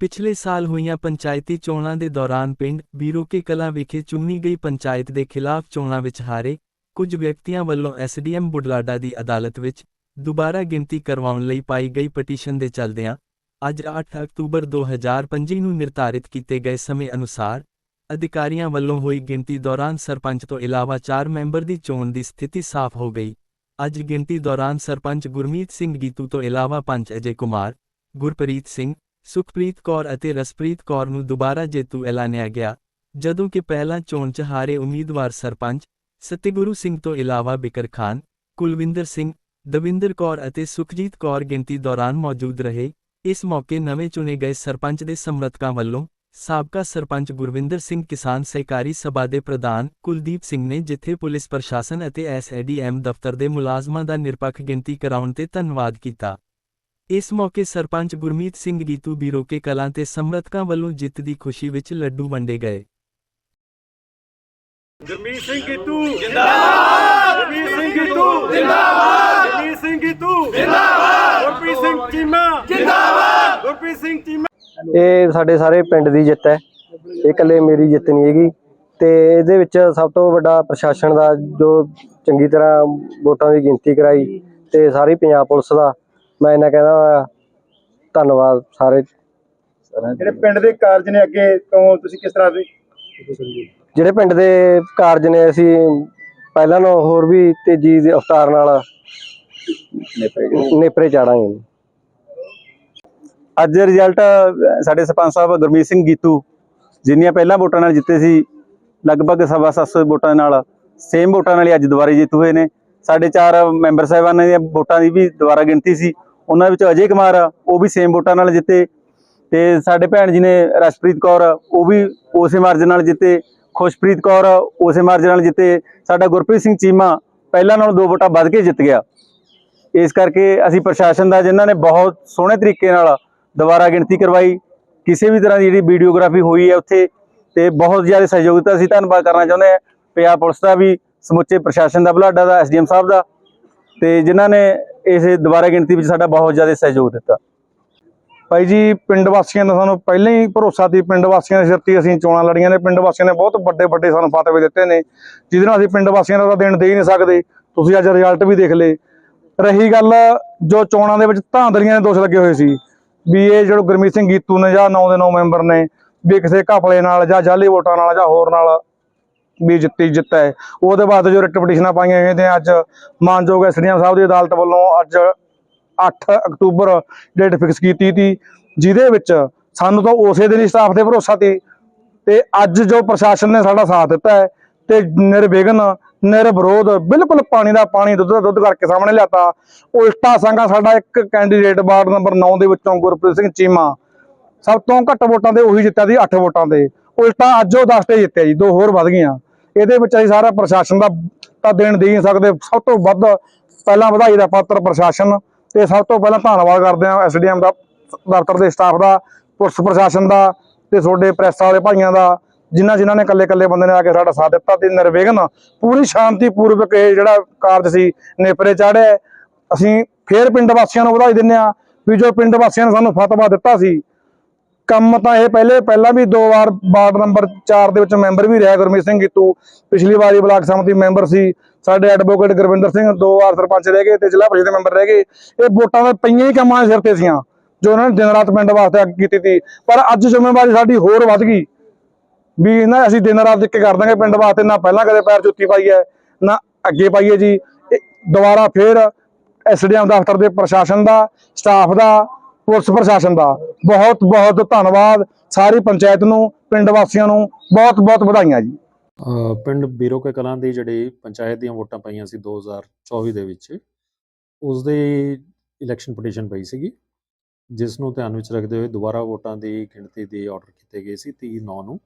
ਪਿਛਲੇ ਸਾਲ ਹੋਈਆਂ ਪੰਚਾਇਤੀ ਚੋਣਾਂ ਦੇ ਦੌਰਾਨ ਪਿੰਡ ਬੀਰੋਕੇ ਕਲਾਂ ਵਿਖੇ ਚੁਣੀ ਗਈ ਪੰਚਾਇਤ ਦੇ ਖਿਲਾਫ ਚੋਣਾਂ ਵਿੱਚ ਹਾਰੇ ਕੁਝ ਵਿਅਕਤੀਆਂ ਵੱਲੋਂ ਐਸਡੀਐਮ ਬੁਢਲਾਡਾ ਦੀ ਅਦਾਲਤ ਵਿੱਚ ਦੁਬਾਰਾ ਗਿਣਤੀ ਕਰਵਾਉਣ ਲਈ ਪਾਈ ਗਈ ਪਟੀਸ਼ਨ ਦੇ ਚੱਲਦਿਆਂ ਅੱਜ 8 ਅਕਤੂਬਰ 2025 ਨੂੰ ਨਿਰਧਾਰਿਤ ਕੀਤੇ ਗਏ ਸਮੇਂ ਅਨੁਸਾਰ ਅਧਿਕਾਰੀਆਂ ਵੱਲੋਂ ਹੋਈ ਗਿਣਤੀ ਦੌਰਾਨ ਸਰਪੰਚ ਤੋਂ ਇਲਾਵਾ 4 ਮੈਂਬਰ ਦੀ ਚੋਣ ਦੀ ਸਥਿਤੀ ਸਾਫ਼ ਹੋ ਗਈ। ਅੱਜ ਗਿਣਤੀ ਦੌਰਾਨ ਸਰਪੰਚ ਗੁਰਮੀਤ ਸਿੰਘ ਗੀਤੂ ਤੋਂ ਇਲਾਵਾ ਪੰਚ ਅਜੇ ਕੁਮਾਰ, ਗੁਰਪ੍ਰੀਤ ਸਿੰਘ ਸੁਖਪ੍ਰੀਤ ਕੌਰ ਅਤੇ ਰਸਪ੍ਰੀਤ ਕੌਰ ਨੂੰ ਦੁਬਾਰਾ ਜੇਤੂ ਐਲਾਨਿਆ ਗਿਆ, ਜਦੋਂ ਕਿ ਪਹਿਲਾਂ ਚੋਣ 'ਚ ਹਾਰੇ ਉਮੀਦਵਾਰ ਸਰਪੰਚ, ਸਤਿਗੁਰੂ ਸਿੰਘ ਤੋਂ ਇਲਾਵਾ ਬਿਕਰ ਖਾਨ, ਕੁਲਵਿੰਦਰ ਸਿੰਘ, ਦਵਿੰਦਰ ਕੌਰ ਅਤੇ ਸੁਖਜੀਤ ਕੌਰ ਗਿਣਤੀ ਦੌਰਾਨ ਮੌਜੂਦ ਰਹੇ। ਇਸ ਮੌਕੇ ਨਵੇਂ ਚੁਣੇ ਗਏ ਸਰਪੰਚ ਦੇ ਸਮਰਥਕਾਂ ਵੱਲੋਂ ਸਾਬਕਾ ਸਰਪੰਚ ਗੁਰਵਿੰਦਰ ਸਿੰਘ ਕਿਸਾਨ ਸਹਿਕਾਰੀ ਸਭਾ ਦੇ ਪ੍ਰਧਾਨ ਕੁਲਦੀਪ ਸਿੰਘ ਨੇ ਜਿੱਥੇ ਪੁਲਿਸ ਪ੍ਰਸ਼ਾਸਨ ਅਤੇ ਐਸਐਡੀਐਮ ਦਫ਼ਤਰ ਦੇ ਮੁਲਾਜ਼ਮਾਂ ਦਾ ਨਿਰਪੱਖ ਗਿਣਤੀ ਕਰਾਉਣ ਤੇ ਧੰਨਵਾਦ ਕੀਤਾ। ਇਸ ਮੌਕੇ ਸਰਪੰਚ ਗੁਰਮੀਤ ਸਿੰਘ ਗੀਤੂ ਬੀਰੋਕੇ ਕਲਾਂ ਤੇ ਸਮਰਥਕਾਂ ਵੱਲੋਂ ਜਿੱਤ ਦੀ ਖੁਸ਼ੀ ਵਿੱਚ ਲੱਡੂ ਵੰਡੇ ਗਏ। ਗੁਰਮੀਤ ਸਿੰਘ ਗੀਤੂ। ਜਿੰਦਾਬਾਦ! ਗੁਰਮੀਤ ਸਿੰਘ ਗੀਤੂ। ਜਿੰਦਾਬਾਦ! ਗੁਰਮੀਤ ਸਿੰਘ ਗੀਤੂ। ਜਿੰਦਾਬਾਦ! ਗੁਰਪ੍ਰੀਤ ਸਿੰਘ ਚੀਮਾ। ਜਿੰਦਾਬਾਦ! ਗੁਰਪ੍ਰੀਤ ਸਿੰਘ ਚੀਮਾ। ਇਹ ਸਾਡੇ ਸਾਰੇ ਪਿੰਡ ਦੀ ਜਿੱਤ ਹੈ। ਇਹ ਇਕੱਲੇ ਮੇਰੀ ਜਿੱਤ ਨਹੀਂ ਹੈਗੀ। ਤੇ ਇਹਦੇ ਵਿੱਚ ਸਭ ਤੋਂ ਵੱਡਾ ਪ੍ਰਸ਼ਾਸਨ ਦਾ ਜੋ ਚੰਗੀ ਤਰ੍ਹਾਂ ਵੋਟਾਂ ਦੀ ਗਿਣਤੀ ਕਰਾਈ ਤੇ ਸਾਰੀ ਪੰਜਾਬ ਪੁਲਿਸ ਦਾ ਮੈਂ ਇਹਨਾਂ ਕਹਿੰਦਾ ਧੰਨਵਾਦ ਸਾਰੇ। ਜਿਹੜੇ ਪਿੰਡ ਦੇ ਕਾਰਜ ਨੇ ਅੱਗੇ ਤੋਂ ਤੁਸੀਂ ਕਿਸ ਤਰ੍ਹਾਂ ਦੇ? ਜਿਹੜੇ ਪਿੰਡ ਦੇ ਕਾਰਜ ਨੇ ਅਸੀਂ ਪਹਿਲਾਂ ਨਾਲੋਂ ਹੋਰ ਵੀ ਤੇਜ਼ੀ ਦੀ ਰਫ਼ਤਾਰ ਨਾਲ ਨੇਪਰੇ ਚਾੜਾਂਗੇ ਅੱਜ ਰਿਜ਼ਲਟ ਸਾਡੇ ਸਰਪੰਚ ਸਾਹਿਬ ਗੁਰਮੀਤ ਸਿੰਘ ਗੀਤੂ ਜਿੰਨੀਆਂ ਪਹਿਲਾਂ ਵੋਟਾਂ ਨਾਲ ਜਿੱਤੇ ਸੀ ਲਗਭਗ ਸਵਾ ਸੱਤ ਸੌ ਵੋਟਾਂ ਨਾਲ ਸੇਮ ਵੋਟਾਂ ਨਾਲ ਹੀ ਅੱਜ ਦੁਬਾਰੇ ਜਿੱਤੂ ਹੋਏ ਨੇ। ਸਾਡੇ ਚਾਰ ਮੈਂਬਰ ਸਾਹਿਬਾਨਾਂ ਦੀਆਂ ਵੋਟਾਂ ਦੀ ਵੀ ਦੁਬਾਰਾ ਗਿਣਤੀ ਸੀ। ਉਹਨਾਂ ਵਿੱਚ ਅਜੇ ਕੁਮਾਰ ਉਹ ਵੀ ਸੇਮ ਵੋਟਾਂ ਨਾਲ ਜਿੱਤੇ ਤੇ ਸਾਡੇ ਭੈਣ ਜੀ ਨੇ ਰਸ਼ਪ੍ਰੀਤ ਕੌਰ, ਉਹ ਵੀ ਉਸੇ ਮਾਰਜਨ ਨਾਲ ਜਿੱਤੇ, ਖੁਸ਼ਪ੍ਰੀਤ ਕੌਰ ਉਸੇ ਮਾਰਜਨ ਨਾਲ ਜਿੱਤੇ, ਸਾਡਾ ਗੁਰਪ੍ਰੀਤ ਸਿੰਘ ਚੀਮਾ ਪਹਿਲਾਂ ਨਾਲੋਂ ਦੋ ਵੋਟਾਂ ਵੱਧ ਕੇ ਜਿੱਤ ਗਿਆ। ਇਸ ਕਰਕੇ ਅਸੀਂ ਪ੍ਰਸ਼ਾਸਨ ਦਾ, ਜਿਨ੍ਹਾਂ ਨੇ ਬਹੁਤ ਸੋਹਣੇ ਤਰੀਕੇ ਨਾਲ ਦੁਬਾਰਾ ਗਿਣਤੀ ਕਰਵਾਈ, ਕਿਸੇ ਵੀ ਤਰ੍ਹਾਂ ਦੀ ਜਿਹੜੀ ਵੀਡੀਓਗ੍ਰਾਫੀ ਹੋਈ ਹੈ ਉੱਥੇ ਤੇ ਬਹੁਤ ਜ਼ਿਆਦਾ ਸਹਿਯੋਗਤਾ ਅਸੀਂ ਧੰਨਵਾਦ ਕਰਨਾ ਚਾਹੁੰਦੇ ਹਾਂ। ਪੰਜਾਬ ਪੁਲਿਸ ਦਾ ਵੀ, ਸਮੁੱਚੇ ਪ੍ਰਸ਼ਾਸਨ ਦਾ, ਬੁਲਾਡਾ ਦਾ ਐਸਡੀਐਮ ਸਾਹਿਬ ਦਾ ਤੇ ਜਿਨ੍ਹਾਂ ਨੇ ਇਸ ਦੁਬਾਰਾ ਗਿਣਤੀ ਵਿੱਚ ਸਾਡਾ ਬਹੁਤ ਜ਼ਿਆਦਾ ਸਹਿਯੋਗ ਦਿੱਤਾ। ਭਾਈ ਜੀ, ਪਿੰਡ ਵਾਸੀਆਂ ਦਾ ਸਾਨੂੰ ਪਹਿਲਾਂ ਹੀ ਭਰੋਸਾ ਸੀ, ਪਿੰਡ ਵਾਸੀਆਂ ਦੇ ਸਿਰ ਤੇ ਅਸੀਂ ਚੋਣਾਂ ਲੜੀਆਂ ਨੇ, ਪਿੰਡ ਵਾਸੀਆਂ ਨੇ ਬਹੁਤ ਵੱਡੇ ਵੱਡੇ ਸਾਨੂੰ ਫਤਵੇ ਦਿੱਤੇ ਨੇ, ਜਿਹਦੇ ਨਾਲ ਅਸੀਂ ਪਿੰਡ ਵਾਸੀਆਂ ਦਾ ਤਾਂ ਦੇਣ ਦੇ ਹੀ ਨਹੀਂ ਸਕਦੇ, ਤੁਸੀਂ ਅੱਜ ਰਿਜ਼ਲਟ ਵੀ ਦੇਖ ਲਏ। ਰਹੀ ਗੱਲ ਜੋ ਚੋਣਾਂ ਦੇ ਵਿੱਚ ਧਾਂਦਲੀਆਂ ਦੇ ਦੋਸ਼ ਲੱਗੇ ਹੋਏ ਸੀ, ਵੀ ਇਹ ਜਿਹੜਾ ਗੁਰਮੀਤ ਸਿੰਘ ਗੀਤੂ ਨੇ ਜਾਂ 9 ਦੇ 9 ਮੈਂਬਰ ਨੇ, ਵੀ ਕਿਸੇ ਘਪਲੇ ਨਾਲ ਜਾਂ ਜਾਲੀ ਵੋਟਾਂ ਨਾਲ ਜਾਂ ਹੋਰ ਨਾਲ ਵੀ ਜਿੱਤੀ ਜਿੱਤ ਹੈ। ਉਹਦੇ ਬਾਅਦ ਜੋ ਰਿਟ ਪਟੀਸ਼ਨਾਂ ਪਾਈਆਂ ਹੋਈਆਂ ਨੇ ਅੱਜ ਮਾਨਯੋਗ ਐਸਡੀਐਮ ਸਾਹਿਬ ਦੀ ਅਦਾਲਤ ਵੱਲੋਂ ਅੱਜ 8 ਅਕਤੂਬਰ ਡੇਟ ਫਿਕਸ ਕੀਤੀ ਤੀ, ਜਿਹਦੇ ਵਿੱਚ ਸਾਨੂੰ ਤਾਂ ਉਸੇ ਦਿਨ ਹੀ ਸਟਾਫ ਤੇ ਭਰੋਸਾ ਤੀ ਤੇ ਅੱਜ ਜੋ ਪ੍ਰਸ਼ਾਸਨ ਨੇ ਸਾਡਾ ਸਾਥ ਦਿੱਤਾ ਹੈ ਤੇ ਨਿਰਵਿਘਨ, ਨਿਰਵਿਰੋਧ, ਬਿਲਕੁਲ ਪਾਣੀ ਦਾ ਪਾਣੀ ਦੁੱਧ ਦਾ ਦੁੱਧ ਕਰਕੇ ਸਾਹਮਣੇ ਲਿਆਤਾ। ਉਲਟਾ ਸੰਘਾ ਸਾਡਾ ਇੱਕ ਕੈਂਡੀਡੇਟ ਵਾਰਡ ਨੰਬਰ 9 ਦੇ ਵਿੱਚੋਂ ਗੁਰਪ੍ਰੀਤ ਸਿੰਘ ਚੀਮਾ। ਸਭ ਤੋਂ ਘੱਟ ਵੋਟਾਂ ਤੇ ਉਹੀ ਜਿੱਤਿਆ ਸੀ 8 ਵੋਟਾਂ ਤੇ। ਉਲਟਾ ਅੱਜ ਉਹ 10 ਤੇ ਜਿੱਤਿਆ ਜੀ, ਦੋ ਹੋਰ ਵੱਧ ਗਈਆਂ। ਇਹਦੇ ਵਿੱਚ ਅਸੀਂ ਸਾਰਾ ਪ੍ਰਸ਼ਾਸਨ ਦਾ ਤਾਂ ਦੇਣ ਦੇ ਹੀ ਨਹੀਂ ਸਕਦੇ। ਸਭ ਤੋਂ ਵੱਧ ਪਹਿਲਾਂ ਵਧਾਈ ਦਾ ਪਾਤਰ ਪ੍ਰਸ਼ਾਸਨ ਤੇ ਸਭ ਤੋਂ ਪਹਿਲਾਂ ਧੰਨਵਾਦ ਕਰਦੇ ਹਾਂ ਐਸਡੀਐਮ ਦਾ, ਦਫ਼ਤਰ ਦੇ ਸਟਾਫ ਦਾ, ਪੁਲਿਸ ਪ੍ਰਸ਼ਾਸਨ ਦਾ ਤੇ ਤੁਹਾਡੇ ਪ੍ਰੈਸ ਵਾਲੇ ਭਾਈਆਂ ਦਾ, ਜਿਨ੍ਹਾਂ ਜਿਨ੍ਹਾਂ ਨੇ ਇਕੱਲੇ ਇਕੱਲੇ ਬੰਦੇ ਨੇ ਆ ਕੇ ਸਾਡਾ ਸਾਥ ਦਿੱਤਾ ਤੇ ਨਿਰਵਿਘਨ, ਪੂਰੀ ਸ਼ਾਂਤੀ ਪੂਰਵਕ ਇਹ ਜਿਹੜਾ ਕਾਰਜ ਸੀ, ਨੇਪਰੇ ਚਾੜਿਆ ਅਸੀਂ ਫੇਰ ਪਿੰਡ ਵਾਸੀਆਂ ਨੂੰ ਵਧਾਈ ਦਿੰਦੇ ਆ ਵੀ ਜੋ ਪਿੰਡ ਵਾਸੀਆਂ ਨੇ ਸਾਨੂੰ ਫਤਵਾ ਦਿੱਤਾ ਸੀ ਕੰਮ ਤਾਂ ਇਹ ਪਹਿਲੇ, ਪਹਿਲਾਂ ਵੀ ਦੋ ਵਾਰ ਵਾਰਡ ਨੰਬਰ 4 ਦੇ ਵਿੱਚ ਮੈਂਬਰ ਵੀ ਰਿਹਾ ਗੁਰਮੀਤ ਸਿੰਘ ਗੀਤੂ। ਪਿਛਲੀ ਵਾਰੀ ਬਲਾਕ ਸਮਿਤੀ ਮੈਂਬਰ ਸੀ। ਸਾਡੇ ਐਡਵੋਕੇਟ ਗੁਰਵਿੰਦਰ ਸਿੰਘ ਦੋ ਵਾਰ ਸਰਪੰਚ ਰਹਿ ਗਏ ਤੇ ਜ਼ਿਲ੍ਹਾ ਪ੍ਰੀਸ਼ਦ ਮੈਂਬਰ ਰਹਿ ਗਏ। ਇਹ ਵੋਟਾਂ ਦੇ ਪਈਆਂ ਹੀ ਕੰਮਾਂ ਦੇ ਸਿਰ ਤੇ ਸੀਆਂ, ਜੋ ਉਹਨਾਂ ਨੇ ਦਿਨ ਰਾਤ ਪਿੰਡ ਵਾਸਤੇ ਅੱਗੇ ਕੀਤੀ ਸੀ। ਪਰ ਅੱਜ ਜ਼ਿੰਮੇਵਾਰੀ ਸਾਡੀ ਹੋਰ ਵੱਧ ਗਈ। ਵੀ ਨਾ ਅਸੀਂ ਦਿਨ ਰਾਤ ਇੱਕ ਕਰ ਦਾਂਗੇ ਪਿੰਡ ਵਾਸਤੇ, ਨਾ ਪਹਿਲਾਂ ਕਦੇ ਪੈਰ ਜੁੱਤੀ ਪਾਈ ਹੈ, ਨਾ ਅੱਗੇ ਪਾਈਏ ਜੀ। ਇਹ ਦੁਬਾਰਾ ਫੇਰ ਐਸਡੀਐਮ ਦਫ਼ਤਰ ਦੇ ਪ੍ਰਸ਼ਾਸਨ ਦਾ, ਸਟਾਫ ਦਾ ਪੁਲਿਸ ਪ੍ਰਸ਼ਾਸਨ ਦਾ। ਬਹੁਤ ਬਹੁਤ ਧੰਨਵਾਦ ਸਾਰੀ ਪੰਚਾਇਤ ਨੂੰ ਪਿੰਡ ਵਾਸੀਆਂ ਨੂੰ। ਬਹੁਤ ਬਹੁਤ ਵਧਾਈਆਂ ਜੀ। ਅ, ਪਿੰਡ ਬੀਰੋਕੇ ਕਲਾਂ ਦੀ ਜਿਹੜੀ ਪੰਚਾਇਤ ਦੀਆਂ ਵੋਟਾਂ ਪਈਆਂ ਸੀ 2024 ਦੇ ਵਿੱਚ ਉਸ ਦੇ ਇਲੈਕਸ਼ਨ ਪਟੀਸ਼ਨ ਪਈ ਸੀਗੀ ਜਿਸ ਨੂੰ ਧਿਆਨ ਵਿੱਚ ਰੱਖਦੇ ਹੋਏ ਦੁਬਾਰਾ ਵੋਟਾਂ ਦੀ ਗਿਣਤੀ ਦੇ ਆਰਡਰ ਕੀਤੇ ਗਏ ਸੀ 30 9 ਨੂੰ।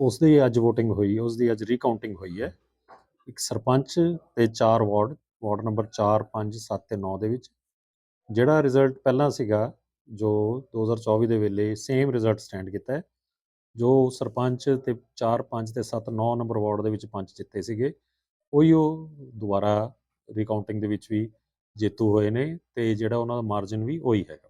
ਉਸ ਦੀ ਅੱਜ VOTING ਹੋਈ ਉਸ ਦੀ ਅੱਜ ਰੀਕਾਊਂਟਿੰਗ ਹੋਈ ਹੈ। ਇੱਕ ਸਰਪੰਚ ਤੇ 4 ਵਾਰਡ ਵਾਰਡ ਨੰਬਰ 4 5 7 ਤੇ 9 ਦੇ ਵਿੱਚ ਜਿਹੜਾ ਰਿਜ਼ਲਟ ਪਹਿਲਾਂ ਸੀਗਾ, ਜੋ 2024 ਦੇ ਵੇਲੇ ਸੇਮ ਰਿਜ਼ਲਟ ਸਟੈਂਡ ਕੀਤਾ ਹੈ, ਜੋ ਸਰਪੰਚ ਤੇ 4 5 ਤੇ 7 9 ਨੰਬਰ ਵਾਰਡ ਦੇ ਵਿੱਚ ਪੰਚ ਜਿੱਤੇ ਸੀਗੇ, ਉਹੀ ਉਹ ਦੁਬਾਰਾ ਰੀਕਾਊਂਟਿੰਗ ਦੇ ਵਿੱਚ ਵੀ ਜੇਤੂ ਹੋਏ ਨੇ ਤੇ ਜਿਹੜਾ ਉਹਨਾਂ ਦਾ ਮਾਰਜਨ ਵੀ ਉਹੀ ਹੈਗਾ।